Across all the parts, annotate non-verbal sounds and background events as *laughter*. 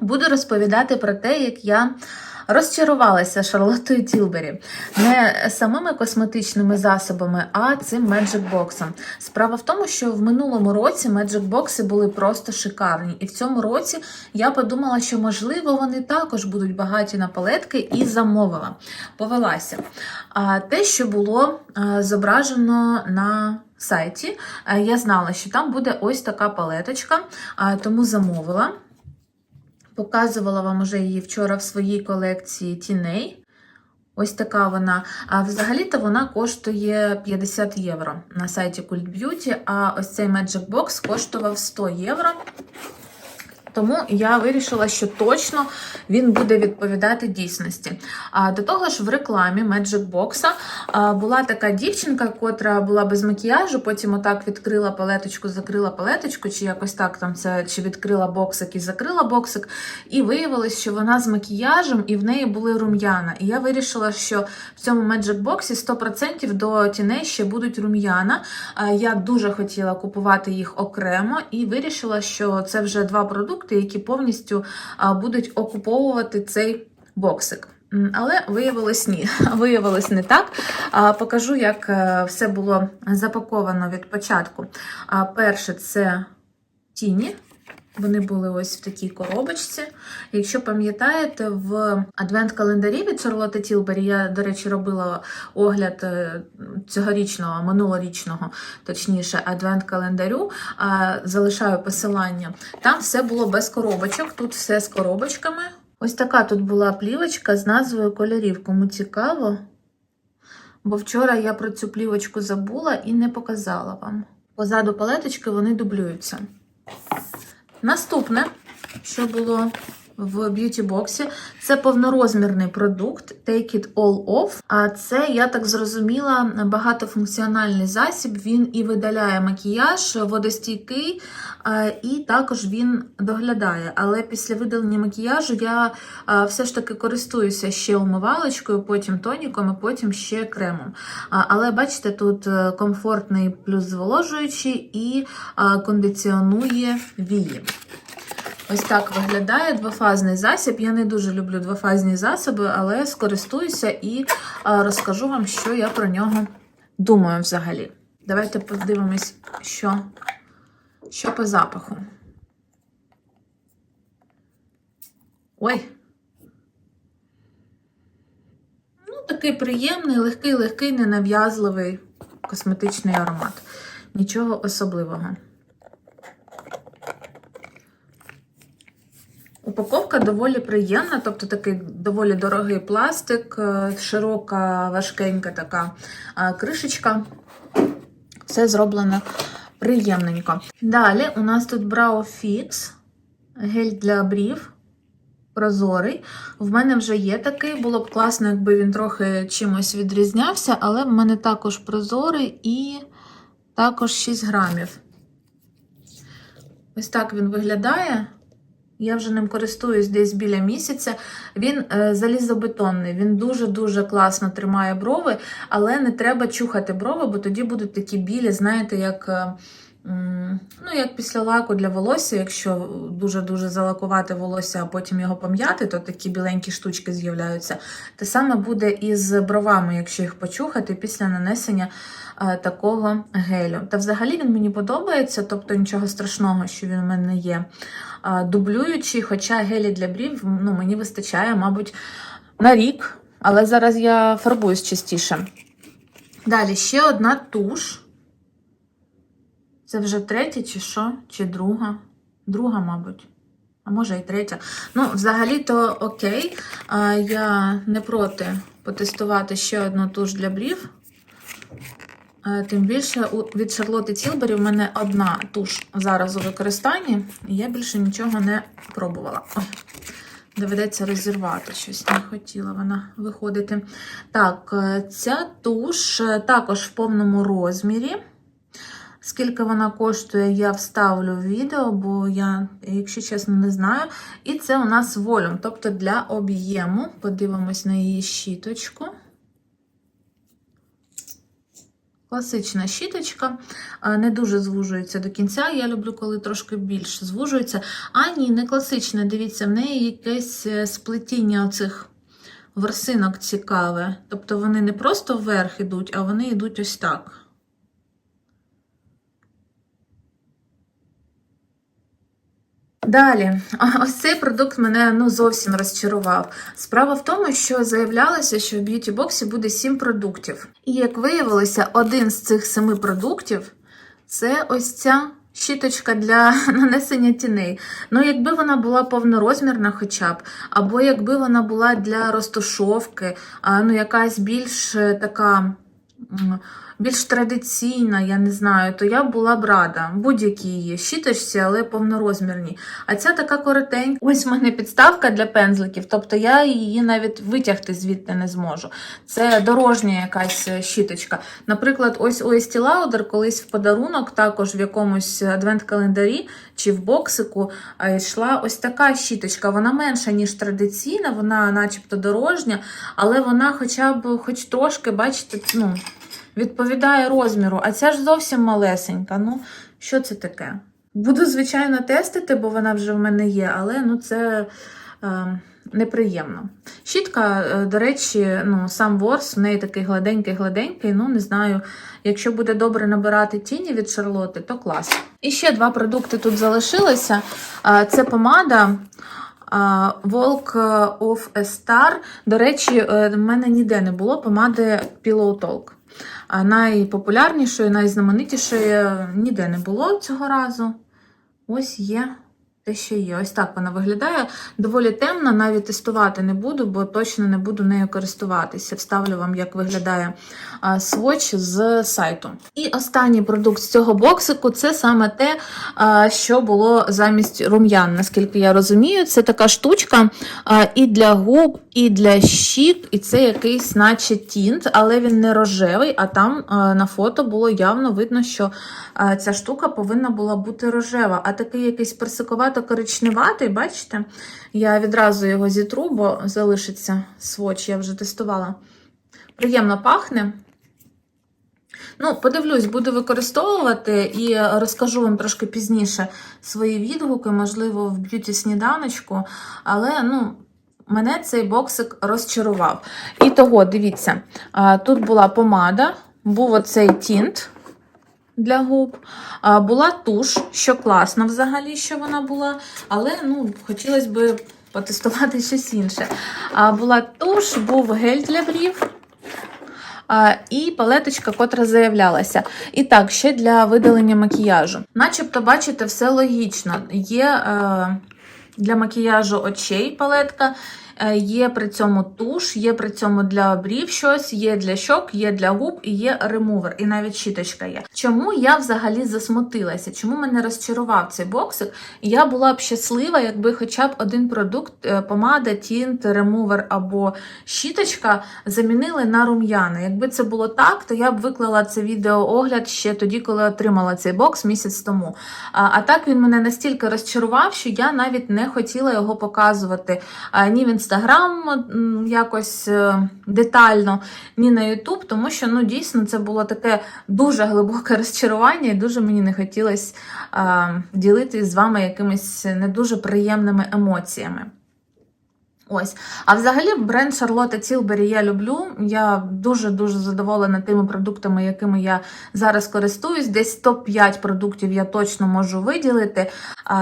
буду розповідати про те, як я розчарувалася Шарлотою Тілбері. Не самими косметичними засобами, а цим Magic Box. Справа в тому, що в минулому році Magic Box були просто шикарні. І в цьому році я подумала, що можливо вони також будуть багаті на палетки, і замовила. Повелася. А те, що було зображено на сайті, я знала, що там буде ось така палеточка, тому замовила. Показувала вам уже її вчора в своїй колекції тіней. Ось така вона. А взагалі-то вона коштує 50 євро на сайті Cult Beauty, а ось цей Magic Box коштував 100 євро. Тому я вирішила, що точно він буде відповідати дійсності. А до того ж, в рекламі Magic Box була така дівчинка, котра була без макіяжу, потім отак відкрила палеточку, закрила палеточку, чи якось так там це, чи відкрила боксик і закрила боксик. І виявилось, що вона з макіяжем і в неї були рум'яна. І я вирішила, що в цьому Magic Box 100% до тіней ще будуть рум'яна. Я дуже хотіла купувати їх окремо і вирішила, що це вже два продукти які повністю будуть окуповувати цей боксик. Але виявилось ні. *laughs* Виявилось не так. Покажу, як е, все було запаковано від початку. Перше це тіні. Вони були ось в такій коробочці. Якщо пам'ятаєте, в адвент-календарі від Шарлотти Тілбері, я, до речі, робила огляд е, цьогорічного, минулорічного, точніше, адвент-календарю, залишаю посилання. Там все було без коробочок, тут все з коробочками. Ось така тут була плівочка з назвою кольорів. Кому цікаво, бо вчора я про цю плівочку забула і не показала вам. Позаду палеточки вони дублюються. Наступне, що було в б'юті-боксі, це повнорозмірний продукт Take It All Off. А це, я так зрозуміла, багатофункціональний засіб. Він і видаляє макіяж, водостійкий, і також він доглядає. Але після видалення макіяжу я все ж таки користуюся ще умивалочкою, потім тоніком, і потім ще кремом. Але бачите, тут е, комфортний плюс зволожуючий і кондиціонує вії. Ось так виглядає двофазний засіб. Я не дуже люблю двофазні засоби, але скористуюся і розкажу вам, що я про нього думаю взагалі. Давайте подивимось, що, що по запаху. Ой. Ну, такий приємний, легкий, легкий, ненав'язливий косметичний аромат. Нічого особливого. Упаковка доволі приємна, тобто такий доволі дорогий пластик, е, широка, важкенька така е, кришечка. Все зроблено приємненько. Далі у нас тут Brow Fix, гель для брів. Прозорий. В мене вже є такий. Було б класно, якби він трохи чимось відрізнявся, але в мене також прозорий і також 6 грамів. Ось так він виглядає. Я вже ним користуюсь десь біля місяця. Він е, залізобетонний, він дуже-дуже класно тримає брови, але не треба чухати брови, бо тоді будуть такі білі, знаєте, як. Ну, як після лаку для волосся, якщо дуже-дуже залакувати волосся, а потім його пом'яти, то такі біленькі штучки з'являються. Те саме буде і з бровами, якщо їх почухати після нанесення е, такого гелю. Та взагалі він мені подобається, тобто нічого страшного, що він у мене є. Дублюючий, хоча гелі для брів ну, мені вистачає, мабуть, на рік, але зараз я фарбуюсь частіше. Далі ще одна туш. Це вже третя, чи що? Чи друга? Друга, мабуть. А може і третя. Ну, взагалі-то окей. А, Я не проти потестувати ще одну туш для брів. А, Тим більше від Шарлотти Тілбері в мене одна туш зараз у використанні, і я більше нічого не пробувала. Доведеться розірвати щось. Не хотіла вона виходити. Так, е, ця туш е, також в повному розмірі. Скільки вона коштує, я вставлю в відео, бо я, якщо чесно, не знаю. І це у нас волюм, тобто для об'єму. Подивимось на її щіточку. Класична щіточка, не дуже звужується до кінця. Я люблю, коли трошки більше звужується. А ні, не класична. Дивіться, в неї якесь е, сплетіння оцих ворсинок цікаве. Тобто вони не просто вверх ідуть, а вони йдуть ось так. Далі, ось цей продукт мене ну, зовсім розчарував. Справа в тому, що заявлялося, що в б'юті-боксі буде 7 продуктів. І як виявилося, один з цих семи продуктів це ось ця щіточка для *laughs* нанесення тіней. Ну, якби вона була повнорозмірна, хоча б, або якби вона була для розтушовки, ну, якась більш е, така. Більш традиційна, я не знаю, то я була б рада. Будь-які її щіточці, але повнорозмірні. А ця така коротенька. Ось в мене підставка для пензликів, тобто я її навіть витягти звідти не зможу. Це дорожня якась щіточка. Наприклад, ось Estee Lauder колись в подарунок, також в якомусь адвент-календарі чи в боксику йшла ось така щіточка. Вона менша, ніж традиційна, вона начебто дорожня, але вона хоча б хоч трошки, бачите, ну, відповідає розміру. А ця ж зовсім малесенька. Ну, що це таке? Буду, звичайно, тестити, бо вона вже в мене є, але ну, це е, неприємно. Щітка, е, до речі, ну, сам ворс, в неї такий гладенький-гладенький. Ну, не знаю, якщо буде добре набирати тіні від Шарлоти, то клас. І ще два продукти тут залишилися. Е, Це помада. Волк of a Star. До речі, е, в мене ніде не було помади Pillow Talk. А Найпопулярнішої, найзнаменитішої ніде не було цього разу. Ось є те, що є. Ось так вона виглядає. Доволі темна, навіть тестувати не буду, бо точно не буду нею користуватися. Вставлю вам, як виглядає а, сводч з сайту. І останній продукт з цього боксику це саме те, що було замість рум'ян. Наскільки я розумію, це така штучка і для губ, і для щік, і це якийсь, наче тінт, але він не рожевий, а там на фото було явно видно, що ця штука повинна була бути рожева, а такий якийсь персиковато-коричневатий, бачите? Я відразу його зітру, бо залишиться своч, я вже тестувала. Приємно пахне. Ну, подивлюсь, буду використовувати і розкажу вам трошки пізніше свої відгуки, можливо, в б'юті сніданочку. Але, ну, мене цей боксик розчарував. І того, дивіться, тут була помада, був оцей тінт для губ. Була туш, що класно взагалі, що вона була, але ну, хотілося б потестувати щось інше. Була туш, був гель для брів. І палеточка, котра заявлялася. І так, ще для видалення макіяжу. Начебто, бачите, все логічно. Є е, для макіяжу очей палетка, є при цьому туш, є при цьому для брів щось, є для щок, є для губ і є ремувер, і навіть щіточка є. Чому я взагалі засмутилася? Чому мене розчарував цей боксик? Я була б щаслива, якби хоча б один продукт, е, помада, тінт, ремувер або щіточка замінили на рум'яна. Якби це було так, то я б виклала це відеоогляд ще тоді, коли отримала цей бокс місяць тому. А, а так він мене настільки розчарував, що я навіть не хотіла його показувати ні в інстаграм якось е, детально, ні на Ютуб, тому що ну дійсно це було таке дуже глибоке *laughs* розчарування, і дуже мені не хотілося а, ділитись з вами якимись не дуже приємними емоціями. Ось. А взагалі бренд Charlotte Tilbury я люблю. Я дуже-дуже задоволена тими продуктами, якими я зараз користуюсь. Десь топ-5 продуктів я точно можу виділити.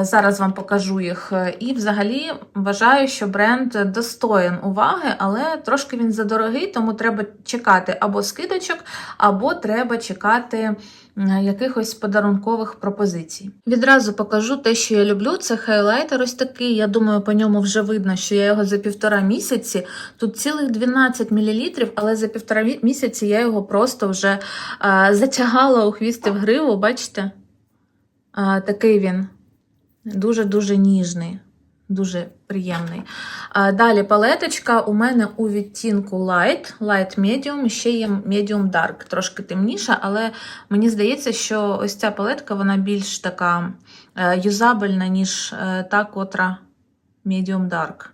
Зараз вам покажу їх. І взагалі вважаю, що бренд достоїн уваги, але трошки він задорогий, тому треба чекати або скидочок, або треба чекати якихось подарункових пропозицій. Відразу покажу те, що я люблю. Це хайлайтер ось такий. Я думаю, по ньому вже видно, що я його за півтора місяці. Тут цілих 12 мл, але за півтора місяці я його просто вже а, затягала у хвіст і в гриву. Бачите? А, такий він дуже-дуже ніжний. Дуже приємний. Далі палеточка у мене у відтінку Light, Light Medium, ще є Medium Dark, трошки темніша, але мені здається, що ось ця палетка вона більш така е, юзабельна, ніж е, та, котра Medium Dark.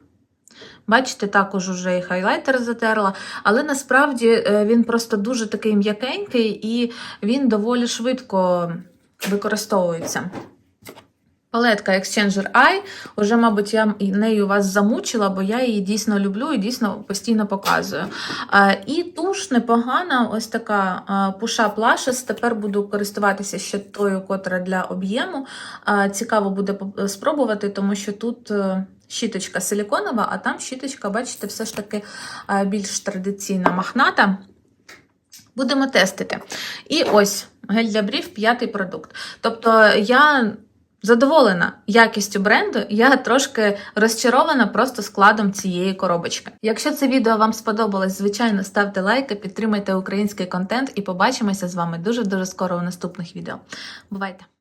Бачите, також уже і хайлайтер затерла, але насправді е, він просто дуже такий м'якенький і він доволі швидко використовується. Палетка Exchanger Eye, уже, мабуть, я нею вас замучила, бо я її дійсно люблю і дійсно постійно показую. І туш непогана, ось така пуша плашес. Тепер буду користуватися ще тою, котра для об'єму. Цікаво буде спробувати, тому що тут е, щіточка силіконова, а там щіточка, бачите, все ж таки більш традиційна махната. Будемо тестити. І ось гель для брів, п'ятий продукт. Тобто я задоволена якістю бренду, я трошки розчарована просто складом цієї коробочки. Якщо це відео вам сподобалось, звичайно, ставте лайки, підтримайте український контент і побачимося з вами дуже дуже скоро у наступних відео. Бувайте!